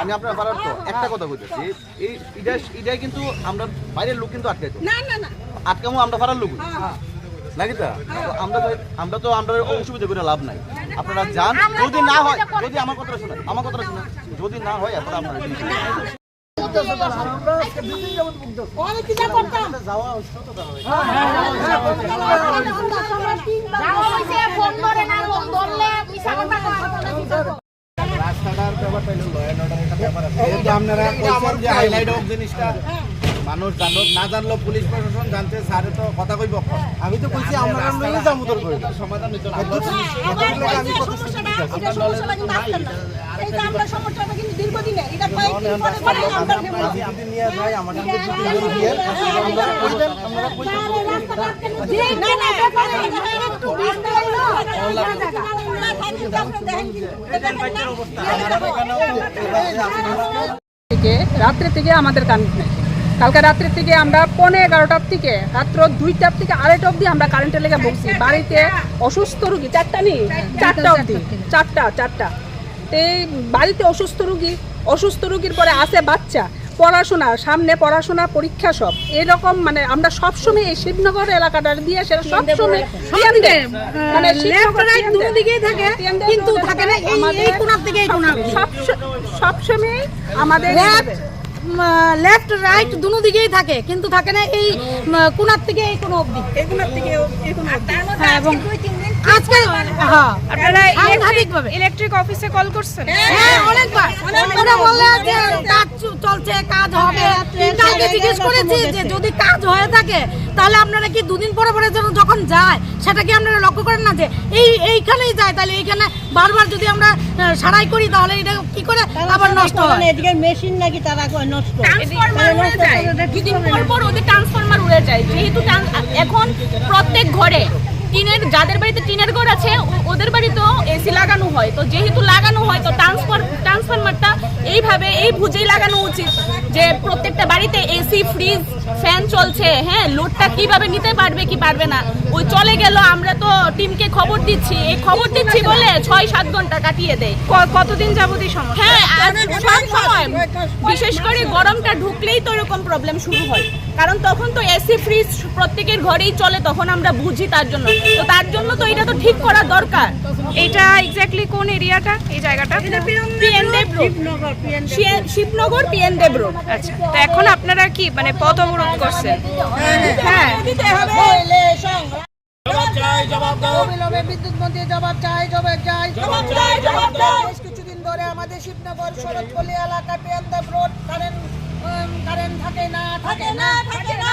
আমি কথা আপনার তো একটা কথা বলতেছি এটা কিন্তু আমরা বাইরের লোক কিন্তু আটকাইতো। না না না। আটকামো আমরা পাড়ার লোক। হ্যাঁ। নাকি তা? আমরা তো আমরা তো আমরা অসুবিধা করে লাভ নাই। আপনারা যান যদি না হয় যদি আমার কথাটা শুনেন আমার কথাটা শুনেন। যদি না হয় আপনারা আপনারা অনেক আপনারা যে হাইলাইট হোক জিনিসটা মানুষ জানুক না জানলো পুলিশ প্রশাসন জানতে স্যারে তো কথা কইব আমি তো কইছি আমরা লই যাব তোর করে সমাধান হইতো না। আমি সমস্যাটা এটা সমস্যাটা কিন্তু আসছে না। এই যে আমরা দেখেন থেকে আমাদের কারেন্ট নেই। কালকে রাত্রে থেকে আমরা পৌনে এগারোটার থেকে রাত্র দুইটার থেকে আড়াইটা অবধি আমরা কারেন্টের লেগে বসছি। বাড়িতে অসুস্থ রুগী, চারটা নেই? চারটা অবধি। চারটা চারটা। এই বাড়িতে অসুস্থ রুগী, অসুস্থ রুগীর পরে আসে বাচ্চা। পড়াশোনা সামনে পড়াশোনা পরীক্ষা সব। এরকম মানে আমরা সবসময় এই শিবনগর এলাকাটা দিয়ে সেটা সবসময় কেন্দ্রে, মানে শিবনগর কেন্দ্রে। দিকেই থাকে কিন্তু থাকে না এই আমাদের থেকে সব সবসময় আমাদের লেফট রাইট দুনো দিকেই থাকে কিন্তু থাকে না এই কোনার কোণার থেকে এই কোণ অবধি। হ্যাঁ এবং আজকে হ্যাঁ আপনারা সাংঘাতিকভাবে। ইলেকট্রিক অফিসে কল করছেন? হ্যাঁ অনেকবার। ওরা বললে যে কাজ চলছে কাজ হবে। কালকে জিজ্ঞেস করেছি যে যদি কাজ হয়ে থাকে তাহলে আপনারা কি দুদিন পরে পরে যেন যখন যায় সেটা কি আপনারা লক্ষ্য করেন না যে এই এইখানেই যায় তাহলে এইখানে বারবার যদি আমরা আহ, সারাই করি তাহলে এটা কি করে আবার নষ্ট হয়? এদিকে মেশিন নাকি তারা কয় নষ্ট? ট্রান্সফরমার উড়ে যায়। দুদিন পর পর ওদের ট্রান্সফরমার উড়ে যায়। যেহেতু এখন প্রত্যেক ঘরে টিনের যাদের বাড়িতে টিনের ঘর আছে ও- ওদের বাড়িতেও এসি লাগানো হয়। তো যেহেতু লাগানো এইভাবে এই বুঝেই লাগানো উচিত যে প্রত্যেকটা বাড়িতে এসি ফ্রিজ ফ্যান চলছে। হ্যাঁ লোডটা কীভাবে নিতে পারবে কি পারবে না? ওই চলে গেল আমরা তো টিমকে খবর দিচ্ছি। এই খবর দিচ্ছি বলে ছয় সাত ঘণ্টা কাটিয়ে দেয়। কতদিন যাবতীয় সমস্যা? হ্যাঁ বিশেষ করে গরমটা ঢুকলেই তো এরকম প্রবলেম শুরু হয়। কারণ তখন তো এসি ফ্রিজ প্রত্যেকের ঘরেই চলে তখন আমরা বুঝি তার জন্য। তো তার জন্য তো এটা তো ঠিক করা দরকার। এটা এক্স্যাক্টলি কোন এরিয়াটা? এই জায়গাটা? শিবনগর পিএন দেব রোড আচ্ছা তো এখন আপনারা কি মানে পথ অবরোধ করছেন? হ্যাঁ। দিতে হবে অবিলম্বে বিদ্যুৎ মন্ত্রী জবাব চাই জবাব চাই। জবাব চাই জবাব চাই ধরে আমাদের শিবনগর শরৎপল্লী এলাকা পিয়ান্দাব রোড কারেন্ট কারেন্ট থাকে না থাকে না থাকে